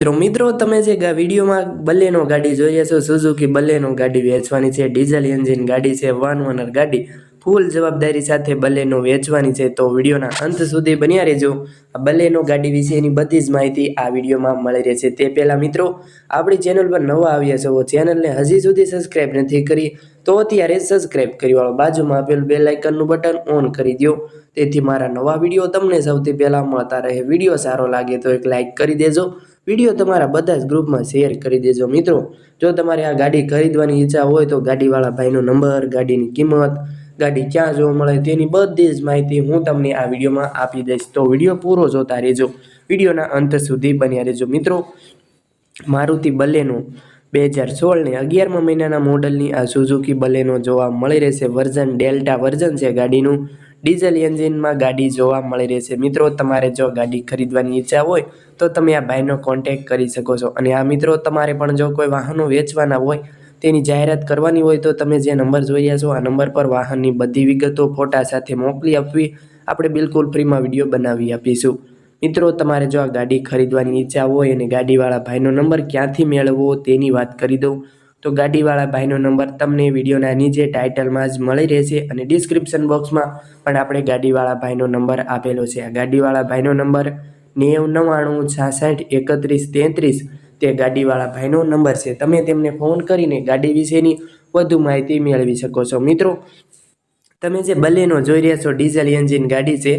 મિત્રો મિત્રો, તમે જે વિડીયોમાં બલેનો ગાડી જોઈએ છો સુઝુકી બલેનો ગાડી વેચવાની છે ડીઝલ એન્જિન ગાડી છે વન ઓનર ગાડી ફૂલ જવાબદારી સાથે બલેનો વેચવાની છે. તો વિડીયોના અંત સુધી બન્યા રહેજો. આ બલેનો ગાડી વિશેની બધી જ માહિતી આ વિડીયોમાં મળી રહેશે. તે પહેલાં મિત્રો, આપણી ચેનલ પર નવા આવ્યા છો, ચેનલને હજી સુધી સબસ્ક્રાઈબ નથી કરી તો અત્યારે સબસ્ક્રાઇબ કરી વાળો બાજુમાં આપેલું બે લાઇકનનું બટન ઓન કરી દો તેથી મારા નવા વીડિયો તમને સૌથી પહેલાં મળતા રહે. વીડિયો સારો લાગે તો એક લાઇક કરી દેજો. વીડિયો તમારા બધા જ ગ્રુપમાં શેર કરી દેજો. મિત્રો, જો તમારે આ ગાડી ખરીદવાની ઈચ્છા હોય તો ગાડીવાળા ભાઈનો નંબર, ગાડીની કિંમત, ગાડી ક્યાં જોવા મળે તેની બધી જ માહિતી હું તમને આ વિડીયોમાં આપી દઈશ. તો વીડિયો પૂરો જોતા રહેજો. વિડીયોના અંત સુધી બન્યા રહેજો. મિત્રો, મારુતિ બલેનો બે હજાર સોળને અગિયારમા મહિનાના મોડલની આ સુઝુકી બલેનો જોવા મળી રહેશે વર્ઝન ડેલ્ટા વર્ઝન છે ગાડીનું. ડીઝલ એન્જિનમાં ગાડી જોવા મળી રહેશે. મિત્રો, તમારે જો ગાડી ખરીદવાની ઈચ્છા હોય, તો તમે આ ભાઈનો કોન્ટેક કરી શકો છો. અને આ મિત્રો, તમારે પણ જો કોઈ વાહનો વેચવાના હોય, તેની જાહેરાત કરવાની હોય, તો તમે જે નંબર જોઈ રહ્યા છો, આ નંબર પર વાહનની બધી વિગતો ફોટા સાથે મોકલી આપવી. આપણે બિલકુલ ફ્રીમાં વીડિયો બનાવી આપીશું. મિત્રો, તમારે જો આ ગાડી ખરીદવાની ઈચ્છા હોય અને ગાડીવાળા ભાઈનો નંબર ક્યાંથી મેળવવો તેની વાત કરી દઉં. તો ગાડીવાળા ભાઈનો નંબર તમને વિડીયોના નીચે ટાઇટલમાં જ મળી રહેશે અને ડિસ્ક્રિપ્શન બોક્સમાં પણ આપણે ગાડીવાળા ભાઈનો નંબર આપેલો છે. આ ગાડીવાળા ભાઈનો નંબર નેવું નવ્વાણું છાસઠ એકત્રીસ તેત્રીસ તે ગાડીવાળા ભાઈનો નંબર છે. તમે તેમને ફોન કરીને ગાડી વિશેની વધુ માહિતી મેળવી શકો છો. મિત્રો, તમે જે બલેનો જોઈ રહ્યા છો, ડીઝલ એન્જિન ગાડી છે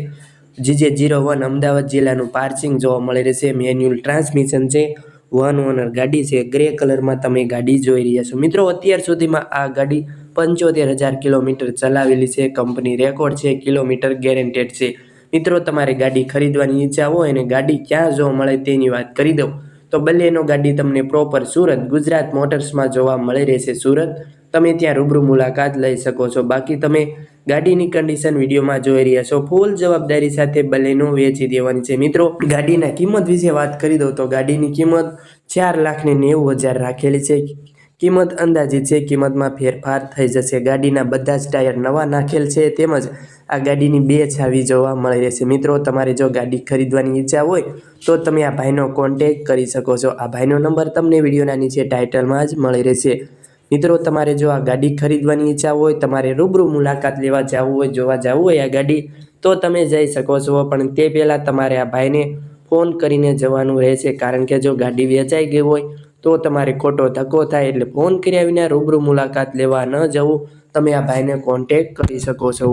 જીજે જીરો વન અમદાવાદ જિલ્લાનું પાર્સિંગ જોવા મળી રહેશે મેન્યુઅલ ટ્રાન્સમિશન છે. વન ઓનર ગાડી છે. ગ્રે કલરમાં તમે ગાડી જોઈ રહ્યા છો. મિત્રો, અત્યાર સુધીમાં આ ગાડી પંચોતેર હજાર કિલોમીટર ચલાવેલી છે. કંપની રેકોર્ડ છે. કિલોમીટર ગેરેન્ટેડ છે. મિત્રો, તમારે ગાડી ખરીદવાની ઈચ્છા હોય અને ગાડી ક્યાં જોવા મળે તેની વાત કરી દઉં. તો બલેનો ગાડી તમને પ્રોપર સુરત, ગુજરાત મોટર્સમાં જોવા મળી રહેશે. સુરત તમે ત્યાં રૂબરૂ મુલાકાત લઈ શકો છો. બાકી તમે ગાડીની કન્ડિશન વિડીયોમાં જોઈ રહ્યા છો. ફૂલ જવાબદારી સાથે બલેનો વેચી દેવાની છે. મિત્રો, ગાડીના કિંમત વિશે વાત કરી દઉં તો ગાડીની કિંમત ચાર લાખને નેવું હજાર રાખેલી છે. કિંમત અંદાજિત છે કિંમતમાં ફેરફાર થઈ જશે. ગાડીના બધા જ ટાયર નવા નાખેલ છે. તેમજ આ ગાડીની બે છાવી જોવા મળી રહેશે. મિત્રો, તમારે જો ગાડી ખરીદવાની ઈચ્છા હોય તો તમે આ ભાઈનો કોન્ટેક કરી શકો છો. આ ભાઈનો નંબર તમને વિડીયોના નીચે ટાઇટલમાં જ મળી રહેશે. મિત્રો, તમારે જો આ ગાડી ખરીદવાની ઈચ્છા હોય, તમારે રૂબરૂ મુલાકાત લેવા જવું હોય, જોવા જવું હોય આ ગાડી, તો તમે જઈ શકો છો. પણ તે પહેલાં તમારે આ ભાઈને ફોન કરીને જવાનું રહેશે. કારણ કે જો ગાડી વેચાઈ ગઈ હોય, તો તમારે ખોટો ધક્કો થાય. એટલે ફોન કર્યા વિના રૂબરૂ મુલાકાત લેવા ન જવું. તમે આ ભાઈને કોન્ટેક કરી શકો છો.